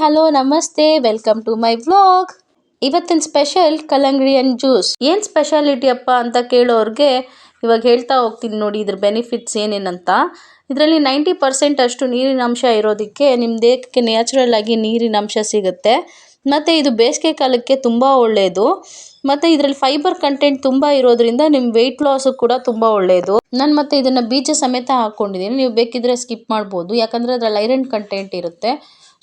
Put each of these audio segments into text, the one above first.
Hello, ನಮಸ್ತೆ. Welcome to my vlog. ಇವತ್ತಿನ special ಕಲ್ಲಂಗಡಿ ಅಂಡ್ ಜ್ಯೂಸ್. ಏನು ಸ್ಪೆಷಾಲಿಟಿ ಅಪ್ಪ ಅಂತ ಕೇಳೋರಿಗೆ ಇವಾಗ ಹೇಳ್ತಾ ಹೋಗ್ತೀನಿ ನೋಡಿ ಇದ್ರ ಬೆನಿಫಿಟ್ಸ್ ಏನೇನಂತ. ಇದರಲ್ಲಿ ನೈಂಟಿ ಪರ್ಸೆಂಟ್ ಅಷ್ಟು ನೀರಿನ ಅಂಶ ಇರೋದಕ್ಕೆ ನಿಮ್ಮ ದೇಹಕ್ಕೆ ನ್ಯಾಚುರಲ್ ಆಗಿ ನೀರಿನ ಅಂಶ ಸಿಗುತ್ತೆ. ಮತ್ತು ಇದು ಬೇಸಿಗೆ ಕಾಲಕ್ಕೆ ತುಂಬ ಒಳ್ಳೆಯದು ಮತ್ತು ಇದರಲ್ಲಿ ಫೈಬರ್ ಕಂಟೆಂಟ್ ತುಂಬ ಇರೋದ್ರಿಂದ ನಿಮ್ಮ ವೆಯ್ಟ್ ಲಾಸು ಕೂಡ ತುಂಬ ಒಳ್ಳೆಯದು ನಾನು ಮತ್ತೆ ಇದನ್ನು ಬೀಜ ಸಮೇತ ಹಾಕ್ಕೊಂಡಿದ್ದೀನಿ ನೀವು ಬೇಕಿದ್ರೆ ಸ್ಕಿಪ್ ಮಾಡ್ಬೋದು. ಯಾಕಂದರೆ ಅದರಲ್ಲಿ ಐರನ್ ಕಂಟೆಂಟ್ ಇರುತ್ತೆ.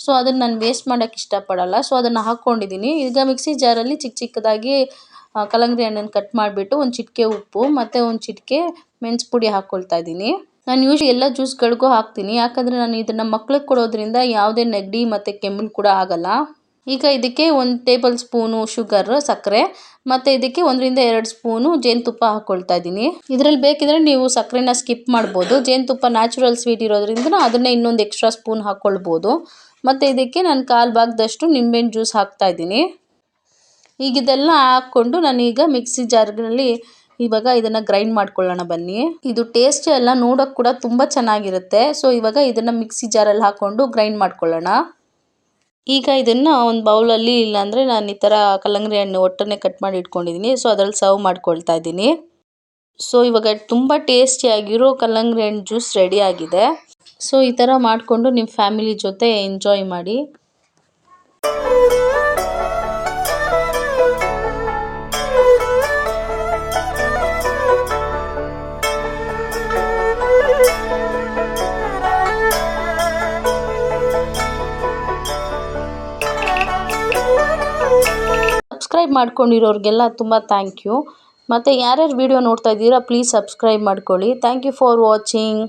ಸೊ ಅದನ್ನು ನಾನು ವೇಸ್ಟ್ ಮಾಡೋಕ್ಕೆ ಇಷ್ಟಪಡಲ್ಲ. ಸೊ ಅದನ್ನು ಹಾಕ್ಕೊಂಡಿದ್ದೀನಿ ಈಗ ಮಿಕ್ಸಿ ಜಾರಲ್ಲಿ ಚಿಕ್ಕ ಚಿಕ್ಕದಾಗಿ ಕಲ್ಲಂಗಡಿ ಹಣ್ಣನ್ನು ಕಟ್ ಮಾಡಿಬಿಟ್ಟು ಒಂದು ಚಿಟಿಕೆ ಉಪ್ಪು ಮತ್ತು ಒಂದು ಚಿಟಿಕೆ ಮೆಣಸು ಪುಡಿ ಹಾಕ್ಕೊಳ್ತಾ ಇದ್ದೀನಿ ನಾನು ಯೂಶ್ವಲಿ ಎಲ್ಲ ಜ್ಯೂಸ್ಗಳಿಗೂ ಹಾಕ್ತೀನಿ. ಯಾಕಂದರೆ ನಾನು ಇದನ್ನು ಮಕ್ಳಿಗೆ ಕೊಡೋದ್ರಿಂದ ಯಾವುದೇ ನೆಗಡಿ ಮತ್ತು ಕೆಮ್ಮು ಕೂಡ ಆಗಲ್ಲ. ಈಗ ಇದಕ್ಕೆ ಒಂದು ಟೇಬಲ್ ಸ್ಪೂನು ಶುಗರ್ ಸಕ್ಕರೆ ಮತ್ತು ಇದಕ್ಕೆ ಒಂದರಿಂದ ಎರಡು ಸ್ಪೂನು ಜೇನುತುಪ್ಪ ಹಾಕ್ಕೊಳ್ತಾ ಇದ್ದೀನಿ ಇದರಲ್ಲಿ ಬೇಕಿದ್ರೆ ನೀವು ಸಕ್ಕರೆನ ಸ್ಕಿಪ್ ಮಾಡ್ಬೋದು. ಜೇನುತುಪ್ಪ ನ್ಯಾಚುರಲ್ ಸ್ವೀಟ್ ಇರೋದ್ರಿಂದ ಅದನ್ನೇ ಇನ್ನೊಂದು ಎಕ್ಸ್ಟ್ರಾ ಸ್ಪೂನ್ ಹಾಕ್ಕೊಳ್ಬೋದು ಮತ್ತು ಇದಕ್ಕೆ ನಾನು ಕಾಲು ಭಾಗದಷ್ಟು ನಿಂಬೆಹಣ್ಣು ಜ್ಯೂಸ್ ಹಾಕ್ತಾ ಇದ್ದೀನಿ. ಈಗ ಇದೆಲ್ಲ ಹಾಕ್ಕೊಂಡು ನಾನೀಗ ಮಿಕ್ಸಿ ಜಾರ್ನಲ್ಲಿ ಇವಾಗ ಇದನ್ನು ಗ್ರೈಂಡ್ ಮಾಡ್ಕೊಳ್ಳೋಣ ಬನ್ನಿ. ಇದು ಟೇಸ್ಟ್ ಎಲ್ಲ ನೋಡೋಕೆ ಕೂಡ ತುಂಬ ಚೆನ್ನಾಗಿರುತ್ತೆ. ಸೊ ಇವಾಗ ಇದನ್ನು ಮಿಕ್ಸಿ ಜಾರಲ್ಲಿ ಹಾಕ್ಕೊಂಡು ಗ್ರೈಂಡ್ ಮಾಡ್ಕೊಳ್ಳೋಣ. ಈಗ ಇದನ್ನು ಒಂದು ಬೌಲಲ್ಲಿ ಇಲ್ಲಾಂದರೆ ನಾನು ಈ ಥರ ಕಲ್ಲಂಗಡಿ ಹಣ್ಣು ಒಟ್ಟನ್ನೇ ಕಟ್ ಮಾಡಿ ಇಟ್ಕೊಂಡಿದ್ದೀನಿ ಸೊ ಅದ್ರಲ್ಲಿ ಸರ್ವ್ ಮಾಡ್ಕೊಳ್ತಾ ಇದ್ದೀನಿ. ಸೊ ಇವಾಗ ತುಂಬ ಟೇಸ್ಟಿಯಾಗಿರೋ ಕಲ್ಲಂಗಡಿ ಹಣ್ಣು ಜ್ಯೂಸ್ ರೆಡಿ ಆಗಿದೆ. ಸೊ ಈ ಥರ ಮಾಡಿಕೊಂಡು ನಿಮ್ಮ ಫ್ಯಾಮಿಲಿ ಜೊತೆ ಎಂಜಾಯ್ ಮಾಡಿ. ಸಬ್ಸ್ಕ್ರೈಬ್ ಮಾಡ್ಕೊಂಡಿರೋರಿಗೆಲ್ಲ ತುಂಬ ಥ್ಯಾಂಕ್ ಯು ಮತ್ತು ಯಾರ್ಯಾರು ವೀಡಿಯೋ ನೋಡ್ತಾ ಇದ್ದೀರಾ ಪ್ಲೀಸ್ ಸಬ್ಸ್ಕ್ರೈಬ್ ಮಾಡ್ಕೊಳ್ಳಿ. Thank you for watching